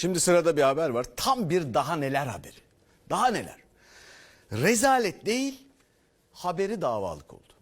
Şimdi sırada bir haber var. Tam bir daha neler haberi. Daha neler. Rezalet değil, haberi davalık oldu.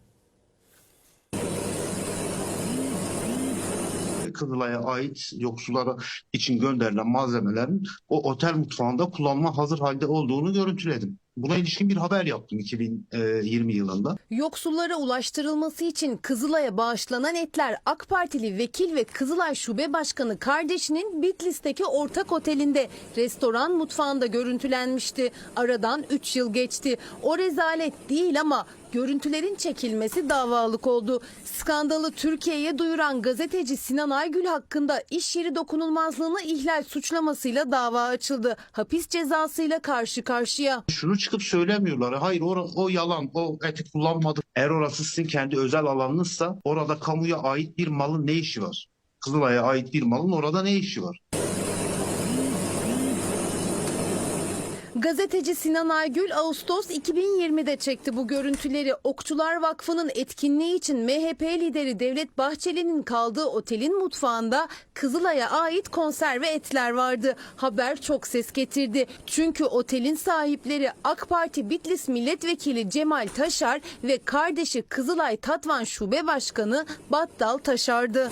Kızılay'a ait yoksullara için gönderilen malzemelerin o otel mutfağında kullanma hazır halde olduğunu görüntüledim. Buna ilişkin bir haber yaptım 2020 yılında. Yoksullara ulaştırılması için Kızılay'a bağışlanan etler AK Partili vekil ve Kızılay Şube Başkanı kardeşinin Bitlis'teki ortak otelinde restoran mutfağında görüntülenmişti. Aradan 3 yıl geçti. O rezalet değil ama görüntülerin çekilmesi davalık oldu. Skandalı Türkiye'ye duyuran gazeteci Sinan Aygül hakkında iş yeri dokunulmazlığını ihlal suçlamasıyla dava açıldı. Hapis cezasıyla karşı karşıya. Şunu çıkıp söylemiyorlar. Hayır o, o yalan, o eti kullanmadık. Eğer orası sizin kendi özel alanınızsa orada kamuya ait bir malın ne işi var? Kızılay'a ait bir malın orada ne işi var? Gazeteci Sinan Aygül Ağustos 2020'de çekti bu görüntüleri. Okçular Vakfı'nın etkinliği için MHP lideri Devlet Bahçeli'nin kaldığı otelin mutfağında Kızılay'a ait konserve etler vardı. Haber çok ses getirdi. Çünkü otelin sahipleri AK Parti Bitlis Milletvekili Cemal Taşar ve kardeşi Kızılay Tatvan Şube Başkanı Battal Taşar'dı.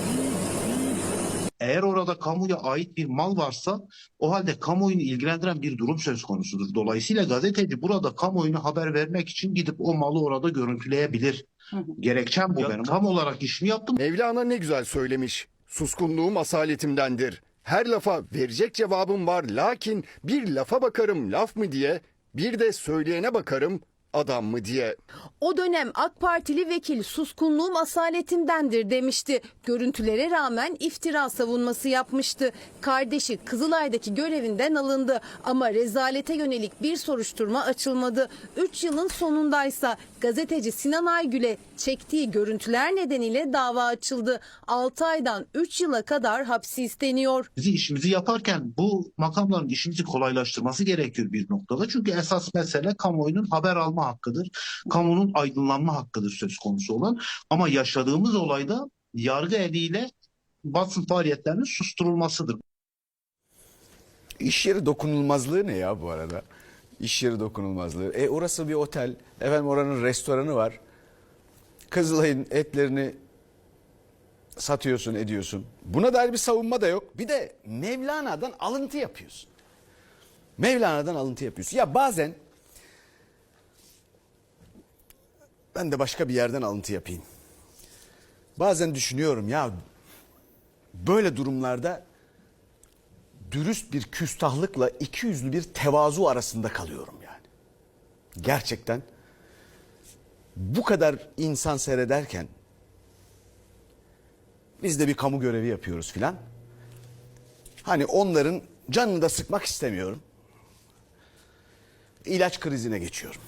Orada kamuya ait bir mal varsa o halde kamuoyunu ilgilendiren bir durum söz konusudur. Dolayısıyla gazeteci burada kamuoyuna haber vermek için gidip o malı orada görüntüleyebilir. Gerekçem bu benim. Tam olarak işimi yaptım. Mevlana ne güzel söylemiş. Suskunluğum asaletimdendir. Her lafa verecek cevabım var lakin bir lafa bakarım laf mı diye bir de söyleyene bakarım adam mı diye. O dönem AK Partili vekil suskunluğum asaletimdendir demişti. Görüntülere rağmen iftira savunması yapmıştı. Kardeşi Kızılay'daki görevinden alındı ama rezalete yönelik bir soruşturma açılmadı. 3 yılın sonundaysa gazeteci Sinan Aygül'e çektiği görüntüler nedeniyle dava açıldı. 6 aydan 3 yıla kadar hapsi isteniyor. Bizi işimizi yaparken bu makamların işimizi kolaylaştırması gerekiyor bir noktada. Çünkü esas mesele kamuoyunun haber alma hakkıdır. Kamunun aydınlanma hakkıdır söz konusu olan. Ama yaşadığımız olayda yargı eliyle basın faaliyetlerinin susturulmasıdır. İş yeri dokunulmazlığı ne ya bu arada? İş yeri dokunulmazlığı. E orası bir otel. Efendim oranın restoranı var. Kızılay'ın etlerini satıyorsun, ediyorsun. Buna dair bir savunma da yok. Bir de Mevlana'dan alıntı yapıyorsun. Mevlana'dan alıntı yapıyorsun. Ya bazen ben de başka bir yerden alıntı yapayım. Bazen düşünüyorum ya böyle durumlarda dürüst bir küstahlıkla iki yüzlü bir tevazu arasında kalıyorum yani. Gerçekten bu kadar insan seyrederken biz de bir kamu görevi yapıyoruz filan. Hani onların canını da sıkmak istemiyorum. İlaç krizine geçiyorum.